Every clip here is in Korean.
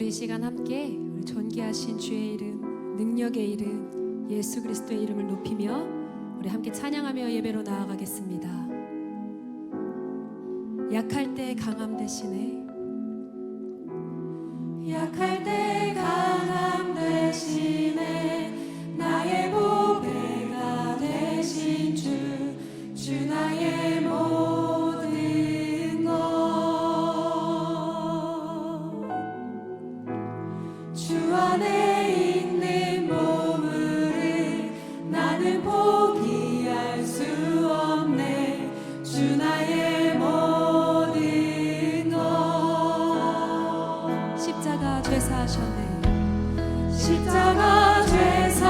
우리 시간 함께 우리 존귀하신 주의 이름, 능력의 이름, 예수 그리스도의 이름을 높이며 우리 함께 찬양하며 예배로 나아가겠습니다. 약할 때 강함 대신에 십자가 죄사하셨네. 십자가 죄사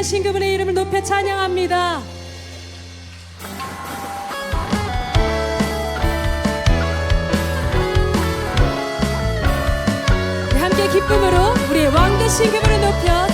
위하신 그분의 이름을 높여 찬양합니다. 함께 기쁨으로 우리의 왕 되신 그분을 높여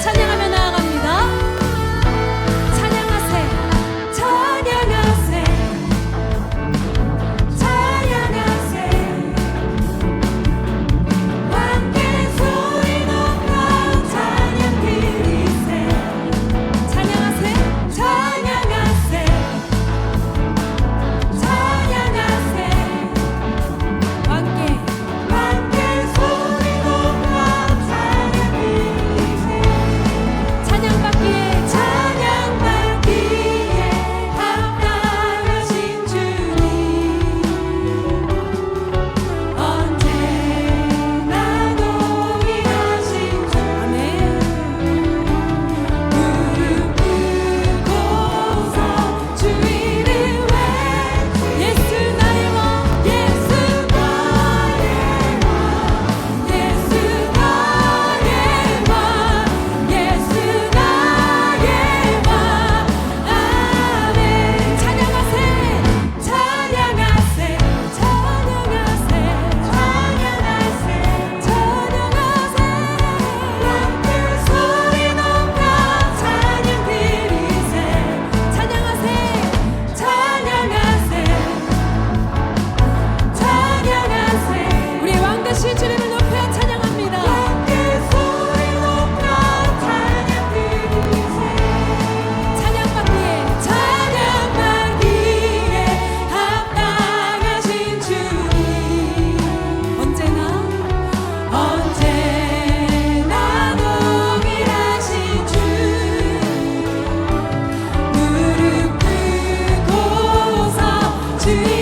see.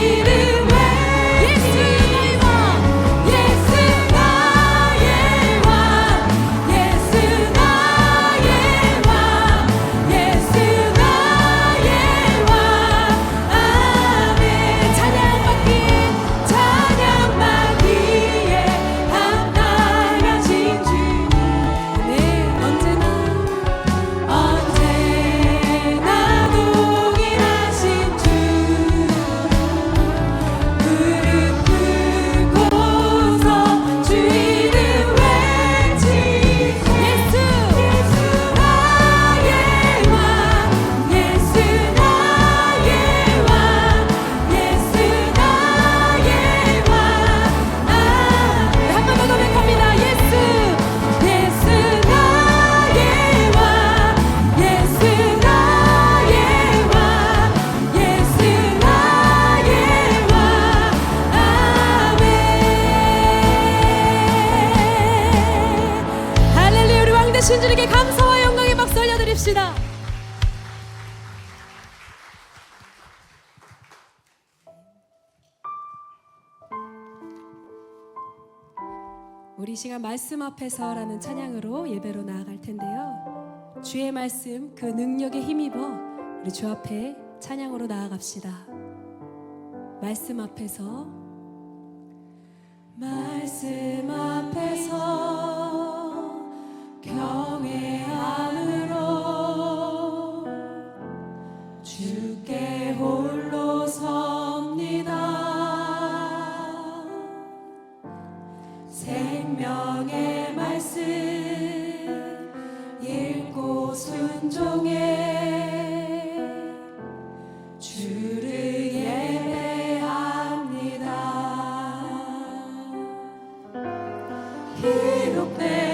우리 시간 말씀 앞에서라는 찬양으로 예배로 나아갈 텐데요. 주의 말씀 그 능력에 힘입어 우리 주 앞에 찬양으로 나아갑시다. 말씀 앞에서 말씀 앞에서 і руке.